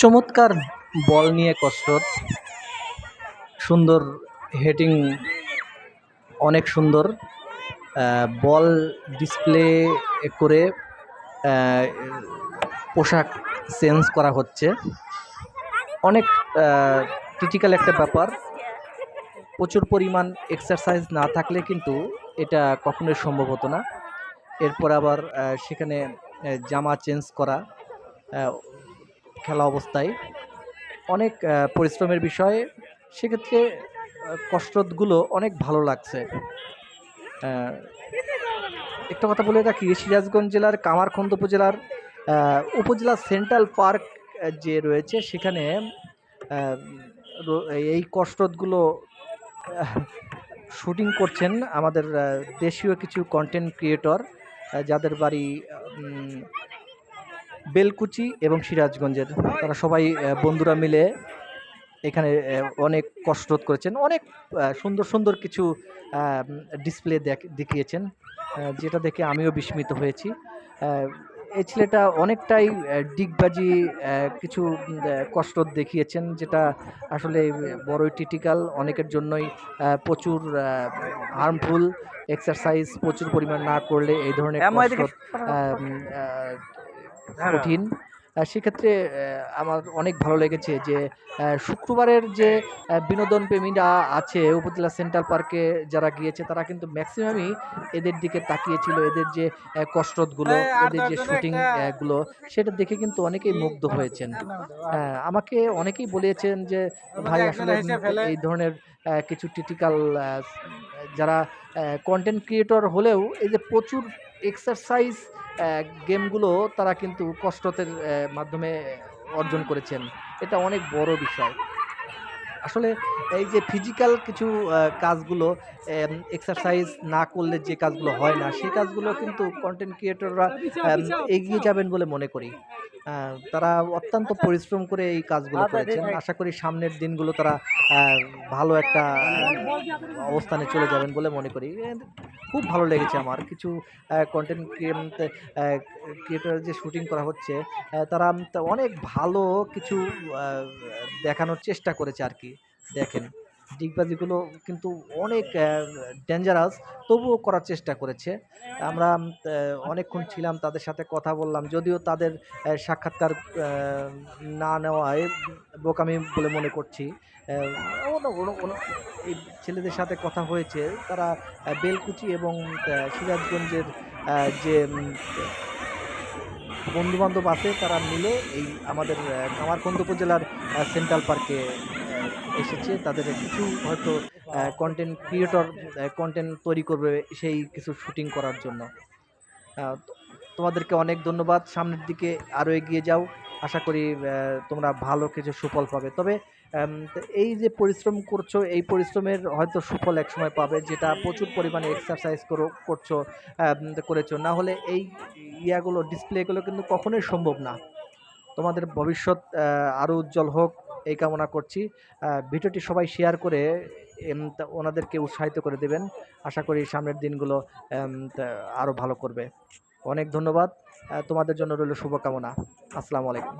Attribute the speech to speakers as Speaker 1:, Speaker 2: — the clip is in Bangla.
Speaker 1: চমৎকার বল নিয়ে কসরত। সুন্দর হেডিং, অনেক সুন্দর। বল ডিসপ্লে করে পোশাক চেঞ্জ করা হচ্ছে। অনেক ক্রিটিক্যাল একটা ব্যাপার। প্রচুর পরিমাণ এক্সারসাইজ না থাকলে কিন্তু এটা কখনোই সম্ভব হতো না। এরপর আবার সেখানে জামা চেঞ্জ করা খেলা অবস্থায় অনেক পরিশ্রমের বিষয় সেক্ষেত্রে কসরতগুলো অনেক ভালো লাগছে। একটা কথা বলে রাখি, সিরাজগঞ্জ জেলার কামারখন্দ উপজেলার উপজেলা সেন্ট্রাল পার্ক যে রয়েছে সেখানে এই কসরতগুলো শুটিং করছেন আমাদের দেশীয় কিছু কন্টেন্ট ক্রিয়েটর যাদের বাড়ি বেলকুচি এবং সিরাজগঞ্জের। তারা সবাই বন্ধুরা মিলে এখানে অনেক কসরত করেছেন। অনেক সুন্দর সুন্দর কিছু ডিসপ্লে দেখিয়েছেন যেটা দেখে আমিও বিস্মিত হয়েছি। এই ছেলেটা অনেকটাই ডিগবাজি কিছু কসরত দেখিয়েছেন যেটা আসলে বড়ই টিটিক্যাল অনেকের জন্যই প্রচুর হার্মফুল এক্সারসাইজ প্রচুর পরিমাণ না করলে এই ধরনের কঠিন। সেক্ষেত্রে আমার অনেক ভালো লেগেছে যে শুক্রবারের যে বিনোদন প্রেমীরা আছে উপজেলা সেন্ট্রাল পার্কে যারা গিয়েছে তারা কিন্তু ম্যাক্সিমামই এদের দিকে তাকিয়েছিল এদের যে কসরতগুলো এদের যে শুটিংগুলো সেটা দেখে কিন্তু অনেকেই মুগ্ধ হয়েছেন। হ্যাঁ আমাকে অনেকেই বলেছেন যে ভাই আসলে এই ধরনের কিছু টিটিক্যাল যারা কন্টেন্ট ক্রিয়েটর হলেও এই যে প্রচুর এক্সারসাইজ গেমগুলো তারা কিন্তু কষ্টতের মাধ্যমে অর্জন করেছেন। এটা অনেক বড় বিষয়। আসলে এই যে ফিজিক্যাল কিছু কাজগুলো এক্সারসাইজ না করলে যে কাজগুলো হয় না সেই কাজগুলো কিন্তু কন্টেন্ট ক্রিয়েটররা এগিয়ে যাবেন বলে মনে করি। তারা অত্যন্ত পরিশ্রম করে এই কাজগুলো করেছেন। আশা করি সামনের দিনগুলো তারা ভালো একটা অবস্থানে চলে যাবেন বলে মনে করি। খুব ভালো লেগেছে আমার। কিছু কন্টেন্ট ক্রিয়েটর যে শুটিং করা হচ্ছে তারা অনেক ভালো কিছু দেখানোর চেষ্টা করেছে আর কি। দেখেন। ডিগবাজিগুলো কিন্তু অনেক ডেঞ্জারাস তবুও করার চেষ্টা করেছে। আমরা অনেকক্ষণ ছিলাম তাদের সাথে কথা বললাম যদিও তাদের সাক্ষাৎকার না নেওয়ায় বোকামি বলে মনে করছি। এই ছেলেদের সাথে কথা হয়েছে তারা বেলকুচি এবং সিরাজগঞ্জের যে বন্ধুবান্ধব আছে তারা মিলে এই আমাদের আহ, কামারখন্দ উপজেলার সেন্ট্রাল পার্কে এসেছে, তাদের কিছু হয়তো কন্টেন্ট ক্রিয়েটর কন্টেন্ট তৈরি করবে সেই কিছু শুটিং করার জন্য। তোমাদেরকে অনেক ধন্যবাদ। সামনের দিকে আরও এগিয়ে যাও। আশা করি তোমরা ভালো কিছু সুফল পাবে। তবে এই যে পরিশ্রম করছ, এই পরিশ্রমের হয়তো সুফল একসময় পাবে, যেটা প্রচুর পরিমাণে এক্সারসাইজ করো, করছ করেছ। না হলে এই ইয়াগুলো ডিসপ্লেগুলো কিন্তু কখনোই সম্ভব না। তোমাদের ভবিষ্যৎ আরও উজ্জ্বল হোক। এই কামনা করছি। ভিডিওটি সবাই শেয়ার করে ওনাদেরকে উৎসাহিত করে দেবেন। আশা করি সামনের দিনগুলো আরও ভালো করবে। অনেক ধন্যবাদ। তোমাদের জন্য রইল শুভকামনা। আসসালামু আলাইকুম।